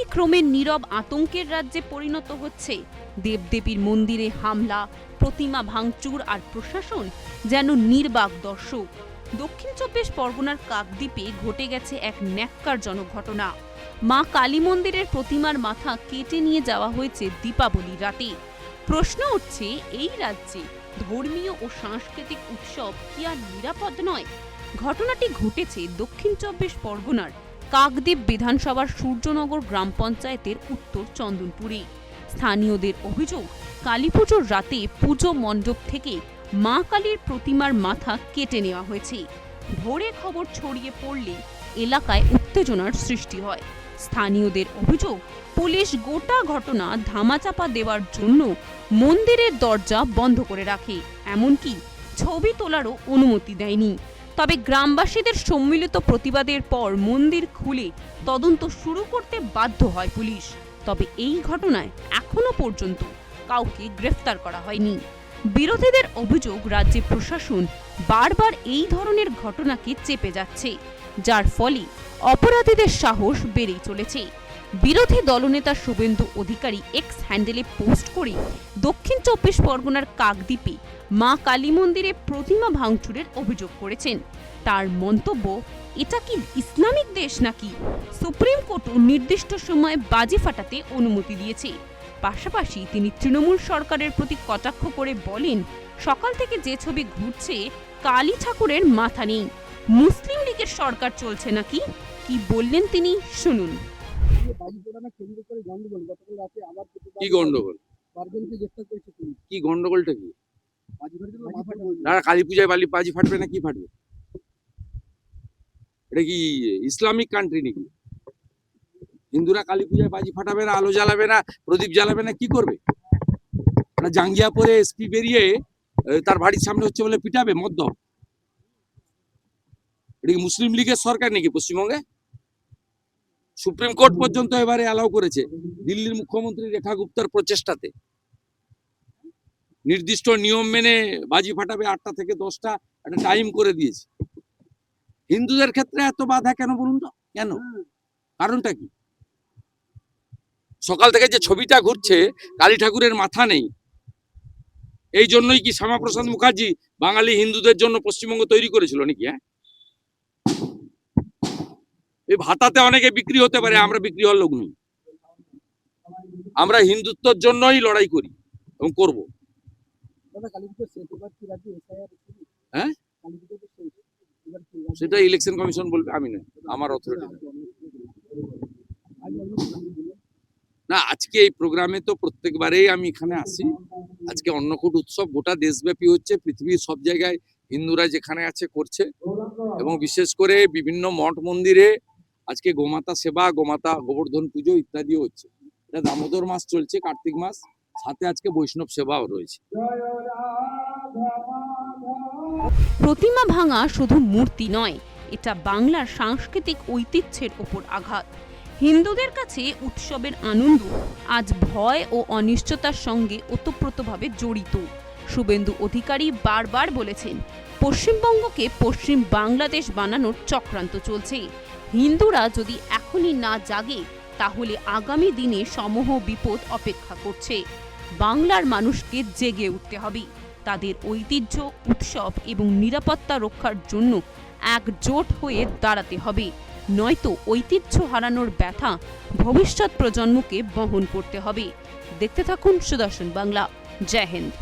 কি ক্রমে নীরব আতঙ্কের রাজ্যে পরিণত হচ্ছে? দেবদেবীর মন্দিরে হামলা, প্রতিমা ভাঙচুর আর প্রশাসন যেন নির্বাক দর্শক। দক্ষিণ চব্বিশ পরগনার কাকদ্বীপে ঘটে গেছে এক ন্যাক্কারজনক ঘটনা। মা কালী মন্দিরের প্রতিমার মাথা কেটে নিয়ে যাওয়া হয়েছে দীপাবলি রাতে। প্রশ্ন উঠছে, এই রাজ্যে ধর্মীয় ও সাংস্কৃতিক উৎসব কি আর নিরাপদ নয়? ঘটনাটি ঘটেছে দক্ষিণ চব্বিশ পরগনার কাকদ্বীপ বিধানসভার সূর্যনগর গ্রাম পঞ্চায়েতের উত্তর চন্দনপুরে। স্থানীয়দের অভিযোগ, কালীপুজোর রাতে পুজো মণ্ডপ থেকে মা কালীর প্রতিমার মাথা কেটে নেওয়া হয়েছে। ভোরে খবর ছড়িয়ে পড়লে এলাকায় উত্তেজনার সৃষ্টি হয়। স্থানীয়দের অভিযোগ, পুলিশ গোটা ঘটনা ধামাচাপা দেওয়ার জন্য মন্দিরের দরজা বন্ধ করে রাখে। এমনকি ছবি তোলারও অনুমতি দেয়নি। তবে গ্রামবাসীদের সম্মিলিত প্রতিবাদের পর মন্দির খুলে তদন্ত শুরু করতে বাধ্য হয় পুলিশ। তবে এই ঘটনায় এখনও পর্যন্ত কাউকে গ্রেফতার করা হয়নি। বিরোধীদের অভিযোগ রাজ্যে প্রশাসন বারবার এই ধরনের ঘটনাকে চেপে যাচ্ছে, যার ফলে অপরাধীদের সাহস বেড়েই চলেছে। বিরোধী দলনেতা শুভেন্দু অধিকারী এক্স হ্যান্ডেলে পোস্ট করে দক্ষিণ চব্বিশ পরগনার কাকদ্বীপে মা কালী মন্দিরে প্রতিমা ভাঙচুরের অভিযোগ করেছেন। তার মন্তব্য, এটা কি ইসলামিক দেশ নাকি? সুপ্রিম কোর্টও নির্দিষ্ট সময়ে বাজি ফাটাতে অনুমতি দিয়েছে। পাশাপাশি তিনি তৃণমূল সরকারের প্রতি কটাক্ষ করে বলেন, সকাল থেকে যে ছবি ঘুরছে, কালী ঠাকুরের মাথা নেই। মুসলিম লীগের সরকার চলছে নাকি? কি বললেন তিনি? শুনুন। কি গন্ডগোল? কি গন্ডগোলটা কি? না কালী পূজায় বালি বাজি ফাটবে না কি ফাটবে? এটা কি ইসলামিক কান্ট্রি নাকি? হিন্দুরা কালী পূজায় বাজি ফাটাবে না আলো জ্বালাবে না প্রদীপ জ্বালাবে না কি করবে? না জাঙ্গিয়া পরে এসপি বেরিয়ে তার বাড়ির সামনে হচ্ছে বলে পিটাবে মদ্য এটা কি মুসলিম লীগের সরকার নাকি পশ্চিমবঙ্গে? সুপ্রিম কোর্ট পর্যন্ত এবারে অ্যালাউ করেছে দিল্লির মুখ্যমন্ত্রী রেখা গুপ্তার প্রচেষ্টাতে। নির্দিষ্ট নিয়ম মেনে বাজি ফাটাবে আটটা থেকে দশটা একটা টাইম করে দিয়েছে। হিন্দুদের ক্ষেত্রে এত বাধা কেন বলুন তো? কেন? কারণটা কি? সকাল থেকে যে ছবিটা ঘুরছে, কালী ঠাকুরের মাথা নেই। এই জন্যই কি শ্যামাপ্রসাদ মুখার্জি বাঙালি হিন্দুদের জন্য পশ্চিমবঙ্গ তৈরি করেছিল নাকি হ্যাঁ? এই ভাতাতে অনেকে বিক্রি হতে পারে আমরা বিক্রি হওয়ার লোক নই। আমরা হিন্দুত্বর জন্যই লড়াই করি এবং করব। হ্যাঁ? সেটা ইলেকশন কমিশন বলবে আমি না আমার অথরিটি। না আজকে এই প্রোগ্রামে তো প্রত্যেকবারেই আমি এখানে আসি। আজকে অন্নকূট উৎসব গোটা দেশব্যাপী হচ্ছে পৃথিবীর সব জায়গায় হিন্দুরা যেখানে আছে করছে। এবং বিশেষ করে বিভিন্ন মঠ মন্দিরে আজকে গোমাতা সেবা, গোমাতা গোবর্ধন পুজো ইত্যাদিও হচ্ছে। এটা দামোদর মাস চলছে, কার্তিক মাস। সাথে আজকে বৈষ্ণব সেবাও রয়েছে। প্রতিমা ভাঙা শুধু মূর্তি নয়, এটা বাংলার সাংস্কৃতিক ঐতিহ্যের ওপর আঘাত। হিন্দুদের কাছে উৎসবের আনন্দ আজ ভয় ও অনিশ্চয়তার সঙ্গে ওতপ্রোতভাবে জড়িত। শুভেন্দু অধিকারী বারবার বলেছেন পশ্চিমবঙ্গকে পশ্চিম বাংলাদেশ বানানোর চক্রান্ত চলছে। হিন্দুরা যদি এখনই না জাগে, তাহলে আগামী দিনে সমূহ বিপদ অপেক্ষা করছে। বাংলার মানুষকে জেগে উঠতে হবে। তাদের ঐতিহ্য, উৎসব এবং নিরাপত্তা রক্ষার জন্য একজোট হয়ে দাঁড়াতে হবে। নয়তো ঐতিহ্য হারানোর ব্যথা ভবিষ্যৎ প্রজন্মকে বহন করতে হবে। দেখতে থাকুন সুদর্শন বাংলা। জয় হিন্দ।